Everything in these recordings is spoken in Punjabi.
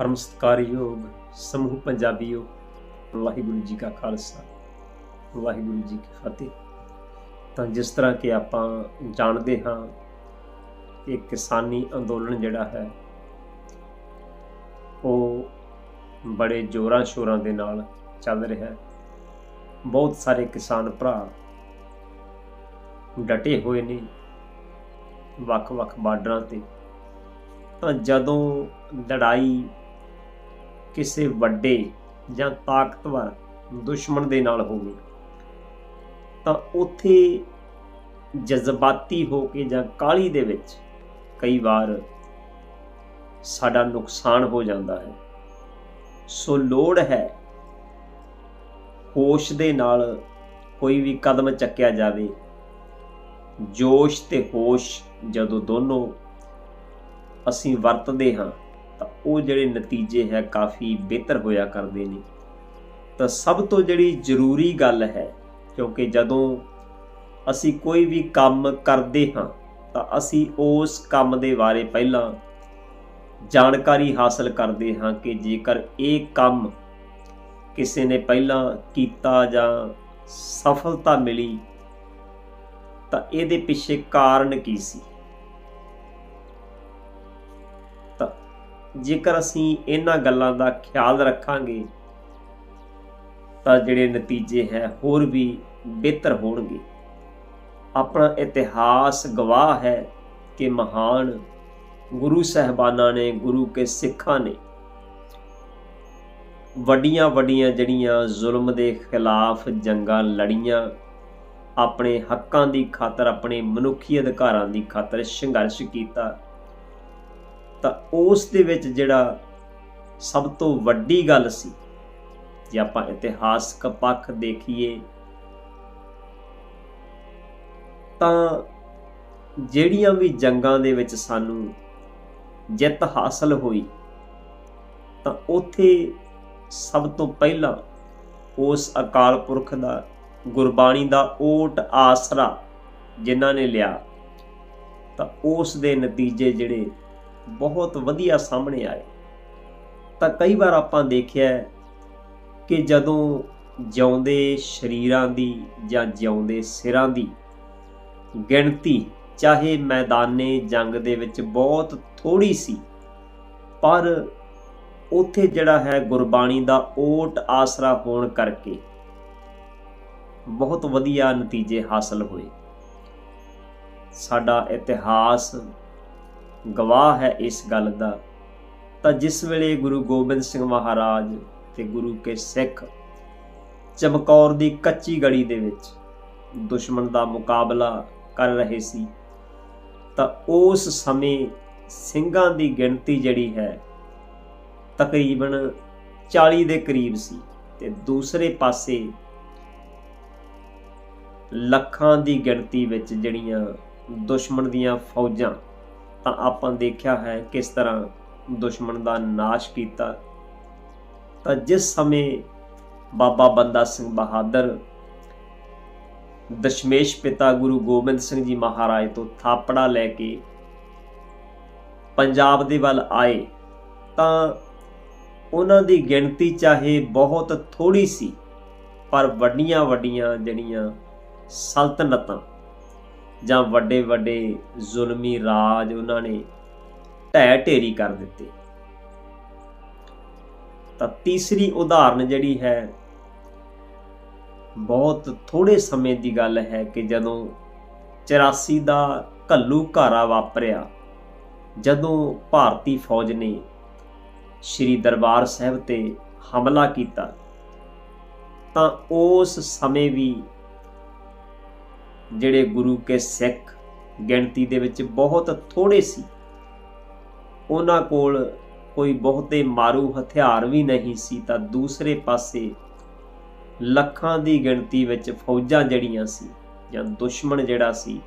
ਪਰਮ ਸਤਿਕਾਰਯੋਗ ਸਮੂਹ ਪੰਜਾਬੀਓ ਵਾਹਿਗੁਰੂ ਜੀ ਕਾ ਖਾਲਸਾ, ਵਾਹਿਗੁਰੂ ਜੀ ਕੀ ਫਤਿਹ। ਤਾਂ ਜਿਸ ਤਰ੍ਹਾਂ ਕਿ ਆਪਾਂ ਜਾਣਦੇ ਹਾਂ ਕਿ ਕਿਸਾਨੀ ਅੰਦੋਲਨ ਜਿਹੜਾ ਹੈ, ਉਹ ਬੜੇ ਜ਼ੋਰਾਂ ਸ਼ੋਰਾਂ ਦੇ ਨਾਲ ਚੱਲ ਰਿਹਾ ਹੈ। ਬਹੁਤ ਸਾਰੇ ਕਿਸਾਨ ਭਰਾ ਡਟੇ ਹੋਏ ਨੇ ਵੱਖ-ਵੱਖ ਬਾਰਡਰਾਂ ਤੇ। ਤਾਂ ਜਦੋਂ ਲੜਾਈ ਕਿਸੇ ਵੱਡੇ ਜਾਂ ਤਾਕਤਵਰ ਦੁਸ਼ਮਣ ਦੇ ਨਾਲ ਹੋਵੇ, ਤਾਂ ਉੱਥੇ ਜਜ਼ਬਾਤੀ ਹੋ ਕੇ ਜਾਂ ਕਾਲੀ ਦੇ ਵਿੱਚ ਕਈ ਵਾਰ ਸਾਡਾ ਨੁਕਸਾਨ ਹੋ ਜਾਂਦਾ ਹੈ। ਸੋ ਲੋੜ ਹੈ ਹੋਸ਼ ਦੇ ਨਾਲ ਕੋਈ ਵੀ ਕਦਮ ਚੱਕਿਆ ਜਾਵੇ। ਜੋਸ਼ ਤੇ ਹੋਸ਼ ਜਦੋਂ ਦੋਨੋਂ ਅਸੀਂ ਵਰਤਦੇ ਹਾਂ ਉਹ ਜਿਹੜੇ ਨਤੀਜੇ ਹੈ ਕਾਫੀ ਬਿਹਤਰ ਹੋਇਆ ਕਰਦੇ ਨੇ। ਤਾਂ ਸਭ ਤੋਂ ਜਿਹੜੀ ਜ਼ਰੂਰੀ ਗੱਲ ਹੈ, ਕਿਉਂਕਿ ਜਦੋਂ ਅਸੀਂ ਕੋਈ ਵੀ ਕੰਮ ਕਰਦੇ ਹਾਂ, ਤਾਂ ਅਸੀਂ ਉਸ ਕੰਮ ਦੇ ਬਾਰੇ ਪਹਿਲਾਂ ਜਾਣਕਾਰੀ ਹਾਸਲ ਕਰਦੇ ਹਾਂ ਕਿ ਜੇਕਰ ਇਹ ਕੰਮ ਕਿਸੇ ਨੇ ਪਹਿਲਾਂ ਕੀਤਾ ਜਾਂ ਸਫਲਤਾ ਮਿਲੀ, ਤਾਂ ਇਹਦੇ ਪਿੱਛੇ ਕਾਰਨ ਕੀ ਸੀ। ਜੇਕਰ ਅਸੀਂ ਇਹਨਾਂ ਗੱਲਾਂ ਦਾ ਖਿਆਲ ਰੱਖਾਂਗੇ, ਤਾਂ ਜਿਹੜੇ ਨਤੀਜੇ ਹੈ ਹੋਰ ਵੀ ਬਿਹਤਰ ਹੋਣਗੇ। ਆਪਣਾ ਇਤਿਹਾਸ ਗਵਾਹ ਹੈ ਕਿ ਮਹਾਨ ਗੁਰੂ ਸਹਿਬਾਨਾਂ ਨੇ, ਗੁਰੂ ਕੇ ਸਿੱਖਾਂ ਨੇ ਵੱਡੀਆਂ ਵੱਡੀਆਂ ਜਿਹੜੀਆਂ ਜ਼ੁਲਮ ਦੇ ਖਿਲਾਫ ਜੰਗਾਂ ਲੜੀਆਂ, ਆਪਣੇ ਹੱਕਾਂ ਦੀ ਖਾਤਰ, ਆਪਣੇ ਮਨੁੱਖੀ ਅਧਿਕਾਰਾਂ ਦੀ ਖਾਤਰ ਸੰਘਰਸ਼ ਕੀਤਾ ਤਾਂ ਉਸ ਦੇ ਵਿੱਚ ਜਿਹੜਾ ਸਭ ਤੋਂ ਵੱਡੀ ਗੱਲ ਸੀ, ਜੇ ਆਪਾਂ ਇਤਿਹਾਸਕ ਪੱਖ ਦੇਖੀਏ, ਤਾਂ ਜਿਹੜੀਆਂ ਵੀ ਜੰਗਾਂ ਦੇ ਵਿੱਚ ਸਾਨੂੰ ਜਿੱਤ ਹਾਸਲ ਹੋਈ, ਤਾਂ ਉੱਥੇ ਸਭ ਤੋਂ ਪਹਿਲਾਂ ਉਸ ਅਕਾਲ ਪੁਰਖ ਦਾ, ਗੁਰਬਾਣੀ ਦਾ ਓਟ ਆਸਰਾ ਜਿਨ੍ਹਾਂ ਨੇ ਲਿਆ, ਤਾਂ ਉਸ ਦੇ ਨਤੀਜੇ ਜਿਹੜੇ ਬਹੁਤ ਵਧੀਆ ਸਾਹਮਣੇ ਆਏ। ਤਾਂ ਕਈ ਵਾਰ ਆਪਾਂ ਦੇਖਿਆ ਕਿ ਜਦੋਂ ਜਿਉਂਦੇ ਸ਼ਰੀਰਾਂ ਦੀ ਜਾਂ ਜਿਉਂਦੇ ਸਿਰਾਂ ਦੀ ਗਿਣਤੀ, ਚਾਹੇ ਮੈਦਾਨੇ, ਜੰਗ ਦੇ ਵਿੱਚ ਬਹੁਤ ਥੋੜੀ ਸੀ, ਪਰ ਉਥੇ ਜਿਹੜਾ ਹੈ ਗੁਰਬਾਣੀ ਦਾ ਓਟ ਆਸਰਾ ਹੋਣ ਕਰਕੇ ਬਹੁਤ ਵਧੀਆ ਨਤੀਜੇ ਹਾਸਲ ਹੋਏ। ਸਾਡਾ ਇਤਿਹਾਸ ਗਵਾਹ ਹੈ ਇਸ ਗੱਲ ਦਾ, ਤਾਂ ਜਿਸ ਵੇਲੇ ਗੁਰੂ ਗੋਬਿੰਦ ਸਿੰਘ ਮਹਾਰਾਜ ਤੇ ਗੁਰੂ ਕੇ ਸਿੱਖ ਚਮਕੌਰ ਦੀ ਕੱਚੀ ਗੜੀ ਦੇ ਵਿੱਚ ਦੁਸ਼ਮਣ ਦਾ ਮੁਕਾਬਲਾ ਕਰ ਰਹੇ ਸੀ, ਤਾਂ ਉਸ ਸਮੇਂ ਸਿੰਘਾਂ ਦੀ ਗਿਣਤੀ ਜਿਹੜੀ ਹੈ ਤਕਰੀਬਨ 40 ਦੇ ਕਰੀਬ ਸੀ ਤੇ ਦੂਸਰੇ ਪਾਸੇ ਲੱਖਾਂ ਦੀ ਗਿਣਤੀ ਵਿੱਚ ਜਿਹੜੀਆਂ ਦੁਸ਼ਮਣ ਦੀਆਂ ਫੌਜਾਂ ਤਾਂ ਆਪਾਂ ਦੇਖਿਆ ਹੈ ਕਿਸ ਤਰ੍ਹਾਂ ਦੁਸ਼ਮਣ ਦਾ ਨਾਸ਼ ਕੀਤਾ। ਤਾਂ ਜਿਸ ਸਮੇਂ ਬਾਬਾ ਬੰਦਾ ਸਿੰਘ ਬਹਾਦਰ ਦਸ਼ਮੇਸ਼ ਪਿਤਾ ਗੁਰੂ ਗੋਬਿੰਦ ਸਿੰਘ ਜੀ ਮਹਾਰਾਜ ਤੋਂ ਥਾਪੜਾ ਲੈ ਕੇ ਪੰਜਾਬ ਦੇ ਵੱਲ ਆਏ, ਤਾਂ ਉਹਨਾਂ ਦੀ ਗਿਣਤੀ ਚਾਹੇ ਬਹੁਤ ਥੋੜੀ ਸੀ, ਪਰ ਵੱਡੀਆਂ ਵੱਡੀਆਂ ਜਿਹੜੀਆਂ ਸਲਤਨਤਾਂ ਜਾਂ ਵੱਡੇ ਵੱਡੇ ਜ਼ੁਲਮੀ ਰਾਜ ਉਹਨਾਂ ਨੇ ਢਹਿ ਢੇਰੀ ਕਰ ਦਿੱਤੇ। ਤਾਂ ਤੀਸਰੀ ਉਦਾਹਰਨ ਜਿਹੜੀ ਹੈ, ਬਹੁਤ ਥੋੜੇ ਸਮੇਂ ਦੀ ਗੱਲ ਹੈ ਕਿ ਜਦੋਂ 84 ਦਾ ਘੱਲੂ ਘਾਰਾ ਵਾਪਰਿਆ, ਜਦੋਂ ਭਾਰਤੀ ਫੌਜ ਨੇ ਸ੍ਰੀ ਦਰਬਾਰ ਸਾਹਿਬ ਤੇ ਹਮਲਾ ਕੀਤਾ, ਤਾਂ ਉਸ ਸਮੇਂ ਵੀ ਜਿਹੜੇ ਗੁਰੂ ਕੇ ਸਿੱਖ ਗਿਣਤੀ ਦੇ ਵਿੱਚ ਬਹੁਤ ਥੋੜੇ ਸੀ, ਉਹਨਾਂ ਕੋਲ ਕੋਈ ਬਹੁਤੇ ਮਾਰੂ ਹਥਿਆਰ ਵੀ ਨਹੀਂ ਸੀ ਤਾਂ ਦੂਸਰੇ ਪਾਸੇ ਲੱਖਾਂ ਦੀ ਗਿਣਤੀ ਵਿੱਚ ਫੌਜਾਂ ਜਿਹੜੀਆਂ ਸੀ ਜਾਂ ਦੁਸ਼ਮਣ ਜਿਹੜਾ ਸੀ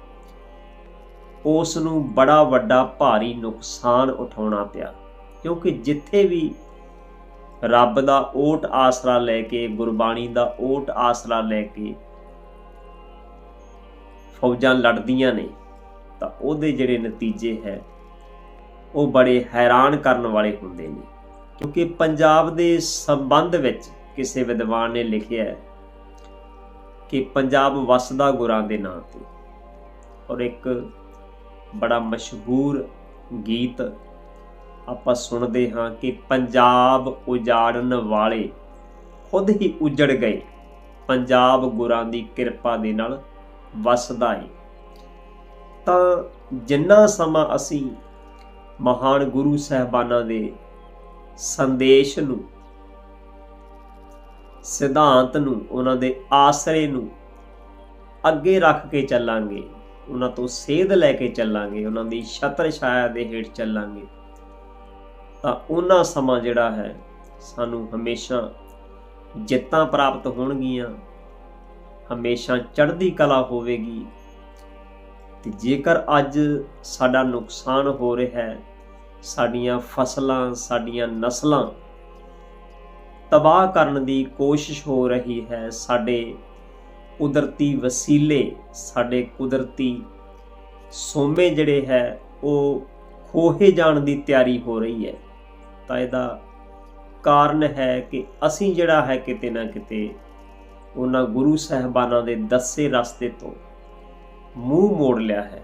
ਉਸ ਨੂੰ ਬੜਾ ਵੱਡਾ ਭਾਰੀ ਨੁਕਸਾਨ ਉਠਾਉਣਾ ਪਿਆ। ਕਿਉਂਕਿ ਜਿੱਥੇ ਵੀ ਰੱਬ ਦਾ ਓਟ ਆਸਰਾ ਲੈ ਕੇ, ਗੁਰਬਾਣੀ ਦਾ ਓਟ ਆਸਰਾ ਲੈ ਕੇ ਫੌਜਾਂ ਲੜਦੀਆਂ ਨੇ, ਤਾਂ ਉਹਦੇ ਜਿਹੜੇ ਨਤੀਜੇ ਹੈ, ਉਹ ਬੜੇ ਹੈਰਾਨ ਕਰਨ ਵਾਲੇ ਹੁੰਦੇ ਨੇ। ਕਿਉਂਕਿ ਪੰਜਾਬ ਦੇ ਸੰਬੰਧ ਵਿੱਚ ਕਿਸੇ ਵਿਦਵਾਨ ਨੇ ਲਿਖਿਆ ਹੈ ਕਿ ਪੰਜਾਬ ਵਸਦਾ ਗੁਰਾਂ ਦੇ ਨਾਂ ਤੇ ਔਰ ਇੱਕ ਬੜਾ ਮਸ਼ਹੂਰ ਗੀਤ ਆਪਾਂ ਸੁਣਦੇ ਹਾਂ ਕਿ ਪੰਜਾਬ ਉਜਾੜਨ ਵਾਲੇ ਖੁਦ ਹੀ ਉਜੜ ਗਏ। ਪੰਜਾਬ ਗੁਰਾਂ ਦੀ ਕਿਰਪਾ ਦੇ ਨਾਲ ਵਸਦਾ ਏ। ਤਾਂ ਜਿੰਨਾ ਸਮਾਂ ਅਸੀਂ ਮਹਾਨ ਗੁਰੂ ਸਾਹਿਬਾਨਾਂ ਦੇ ਸੰਦੇਸ਼ ਨੂੰ, ਸਿਧਾਂਤ ਨੂੰ, ਉਹਨਾਂ ਦੇ ਆਸਰੇ ਨੂੰ ਅੱਗੇ ਰੱਖ ਕੇ ਚੱਲਾਂਗੇ, ਉਹਨਾਂ ਤੋਂ ਸੇਧ ਲੈ ਕੇ ਚੱਲਾਂਗੇ, ਉਹਨਾਂ ਦੀ ਛਤਰ ਛਾਇਆ ਦੇ ਹੇਠ ਚੱਲਾਂਗੇ, ਤਾਂ ਉਹਨਾਂ ਸਮਾਂ ਜਿਹੜਾ ਹੈ ਸਾਨੂੰ ਹਮੇਸ਼ਾ ਜਿੱਤਾਂ ਪ੍ਰਾਪਤ ਹੋਣਗੀਆਂ। ਹਮੇਸ਼ਾ ਚੜ੍ਹਦੀ ਕਲਾ ਹੋਵੇਗੀ। ਤੇ ਜੇਕਰ ਅੱਜ ਸਾਡਾ ਨੁਕਸਾਨ ਹੋ ਰਿਹਾ ਹੈ, ਸਾਡੀਆਂ ਫਸਲਾਂ, ਸਾਡੀਆਂ ਨਸਲਾਂ ਤਬਾਹ ਕਰਨ ਦੀ ਕੋਸ਼ਿਸ਼ ਹੋ ਰਹੀ ਹੈ, ਸਾਡੇ ਕੁਦਰਤੀ ਵਸੀਲੇ, ਸਾਡੇ ਕੁਦਰਤੀ ਸੋਮੇ ਜਿਹੜੇ ਹੈ, ਉਹ ਖੋਹੇ ਜਾਣ ਦੀ ਤਿਆਰੀ ਹੋ ਰਹੀ ਹੈ। ਤਾਂ ਇਹਦਾ ਕਾਰਨ ਹੈ ਕਿ ਅਸੀਂ ਜਿਹੜਾ ਹੈ ਕਿਤੇ ਨਾ ਕਿਤੇ ਉਹਨਾਂ ਗੁਰੂ ਸਾਹਿਬਾਨਾਂ ਦੇ ਦੱਸੇ ਰਸਤੇ ਤੋਂ ਮੂੰਹ ਮੋੜ ਲਿਆ ਹੈ।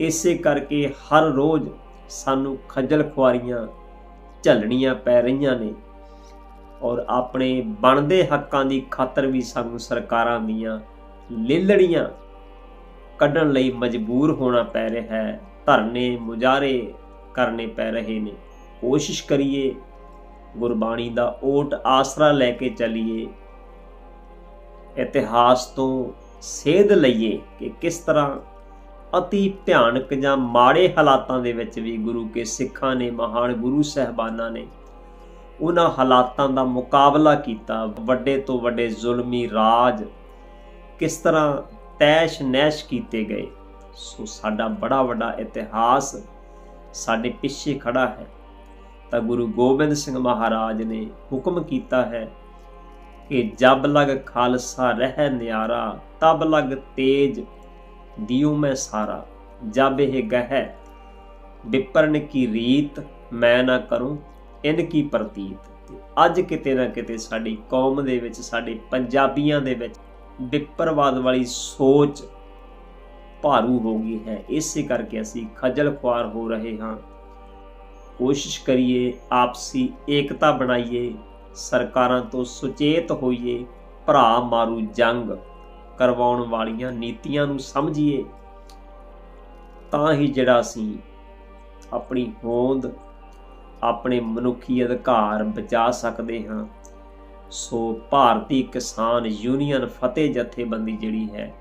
ਇਸੇ ਕਰਕੇ ਹਰ ਰੋਜ਼ ਸਾਨੂੰ ਖੱਜਲ ਖੁਆਰੀਆਂ ਝੱਲਣੀਆਂ ਪੈ ਰਹੀਆਂ ਨੇ ਔਰ ਆਪਣੇ ਬਣਦੇ ਹੱਕਾਂ ਦੀ ਖਾਤਰ ਵੀ ਸਾਨੂੰ ਸਰਕਾਰਾਂ ਦੀਆਂ ਲੇਲੜੀਆਂ ਕੱਢਣ ਲਈ ਮਜਬੂਰ ਹੋਣਾ ਪੈ ਰਿਹਾ ਹੈ। ਧਰਨੇ ਮੁਜਾਰੇ ਕਰਨੇ ਪੈ ਰਹੇ ਨੇ। ਕੋਸ਼ਿਸ਼ ਕਰੀਏ ਗੁਰਬਾਣੀ ਦਾ ਓਟ ਆਸਰਾ ਲੈ ਕੇ ਚੱਲੀਏ। ਇਤਿਹਾਸ ਤੋਂ ਸੇਧ ਲਈਏ ਕਿ ਕਿਸ ਤਰ੍ਹਾਂ ਅਤੀ ਭਿਆਨਕ ਜਾਂ ਮਾੜੇ ਹਾਲਾਤਾਂ ਦੇ ਵਿੱਚ ਵੀ ਗੁਰੂ ਕੇ ਸਿੱਖਾਂ ਨੇ, ਮਹਾਨ ਗੁਰੂ ਸਹਿਬਾਨਾਂ ਨੇ ਉਹਨਾਂ ਹਾਲਾਤਾਂ ਦਾ ਮੁਕਾਬਲਾ ਕੀਤਾ। ਵੱਡੇ ਤੋਂ ਵੱਡੇ ਜ਼ੁਲਮੀ ਰਾਜ ਕਿਸ ਤਰ੍ਹਾਂ ਤੈਸ਼ ਨੈਸ਼ ਕੀਤੇ ਗਏ। ਸੋ ਸਾਡਾ ਬੜਾ ਵੱਡਾ ਇਤਿਹਾਸ ਸਾਡੇ ਪਿੱਛੇ ਖੜਾ ਹੈ। ਤਾਂ ਗੁਰੂ ਗੋਬਿੰਦ ਸਿੰਘ ਮਹਾਰਾਜ ਨੇ ਹੁਕਮ ਕੀਤਾ ਹੈ ਕਿ ਜਬ ਲਗ ਖਾਲਸਾ ਰਹਿ ਨਿਆਰਾ, ਤਬ ਲਗ ਤੇਜ ਦਿਉ ਮੈਂ ਸਾਰਾ। ਜਬ ਇਹ ਗਹਿ ਵਿਪਰਨ ਕੀ ਰੀਤ ਮੈਂ ਨਾ ਕਰੂੰ, ਇਨ ਕੀ ਪ੍ਰਤੀਤ। ਅੱਜ ਕਿਤੇ ਨਾ ਕਿਤੇ ਸਾਡੀ ਕੌਮ ਦੇ ਵਿੱਚ, ਸਾਡੇ ਪੰਜਾਬੀਆਂ ਦੇ ਵਿੱਚ ਵਿਪਰਵਾਦ ਵਾਲੀ ਸੋਚ ਭਾਰੂ ਹੋ ਗਈ ਹੈ। ਇਸੇ ਕਰਕੇ ਅਸੀਂ ਖਜਲ ਖੁਆਰ ਹੋ ਰਹੇ ਹਾਂ। ਕੋਸ਼ਿਸ਼ ਕਰੀਏ, ਆਪਸੀ ਏਕਤਾ ਬਣਾਈਏ ਸਰਕਾਰਾਂ ਤੋਂ ਸੁਚੇਤ ਹੋਈਏ, ਭਰਾ ਮਾਰੂ ਜੰਗ ਕਰਵਾਉਣ ਵਾਲੀਆਂ ਨੀਤੀਆਂ ਨੂੰ ਸਮਝੀਏ, ਤਾਂ ਹੀ ਜਿਹੜਾ ਅਸੀਂ ਆਪਣੀ ਹੋਂਦ, ਆਪਣੇ ਮਨੁੱਖੀ ਅਧਿਕਾਰ ਬਚਾ ਸਕਦੇ ਹਾਂ। ਸੋ ਭਾਰਤੀ ਕਿਸਾਨ ਯੂਨੀਅਨ ਫਤਿਹ ਜਥੇਬੰਦੀ ਜਿਹੜੀ ਹੈ,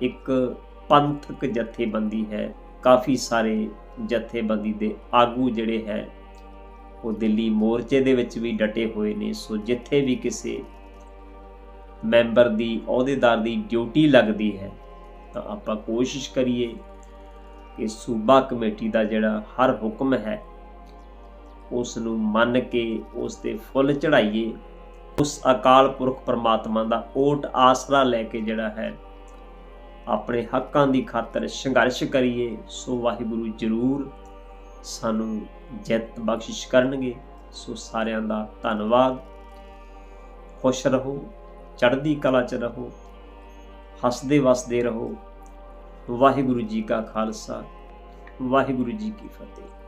ਇੱਕ ਪੰਥਕ ਜਥੇਬੰਦੀ ਹੈ। ਕਾਫੀ ਸਾਰੇ ਜਥੇਬੰਦੀ ਦੇ ਆਗੂ ਜਿਹੜੇ ਹੈ ਉਹ ਦਿੱਲੀ ਮੋਰਚੇ ਦੇ ਵਿੱਚ ਵੀ ਡਟੇ ਹੋਏ ਨੇ। ਸੋ ਜਿੱਥੇ ਵੀ ਕਿਸੇ ਮੈਂਬਰ ਦੀ, ਅਹੁਦੇਦਾਰ ਦੀ ਡਿਊਟੀ ਲੱਗਦੀ ਹੈ, ਤਾਂ ਆਪਾਂ ਕੋਸ਼ਿਸ਼ ਕਰੀਏ ਕਿ ਸੂਬਾ ਕਮੇਟੀ ਦਾ ਜਿਹੜਾ ਹਰ ਹੁਕਮ ਹੈ ਉਸ ਨੂੰ ਮੰਨ ਕੇ ਉਸ ਤੇ ਫੁੱਲ ਚੜਾਈਏ ਉਸ ਅਕਾਲ ਪੁਰਖ ਪਰਮਾਤਮਾ ਦਾ ਓਟ ਆਸਰਾ ਲੈ ਕੇ ਜਿਹੜਾ ਹੈ, ਆਪਣੇ ਹੱਕਾਂ ਦੀ ਖਾਤਰ ਸੰਘਰਸ਼ ਕਰੀਏ। ਸੋ ਵਾਹਿਗੁਰੂ ਜ਼ਰੂਰ ਸਾਨੂੰ ਜਿੱਤ ਬਖਸ਼ਿਸ਼ ਕਰਨਗੇ। ਸੋ ਸਾਰਿਆਂ ਦਾ ਧੰਨਵਾਦ। ਖੁਸ਼ ਰਹੋ, ਚੜ੍ਹਦੀ ਕਲਾ 'ਚ ਰਹੋ, ਹੱਸਦੇ ਵਸਦੇ ਰਹੋ। ਵਾਹਿਗੁਰੂ ਜੀ ਕਾ ਖਾਲਸਾ, ਵਾਹਿਗੁਰੂ ਜੀ ਕੀ ਫਤਿਹ।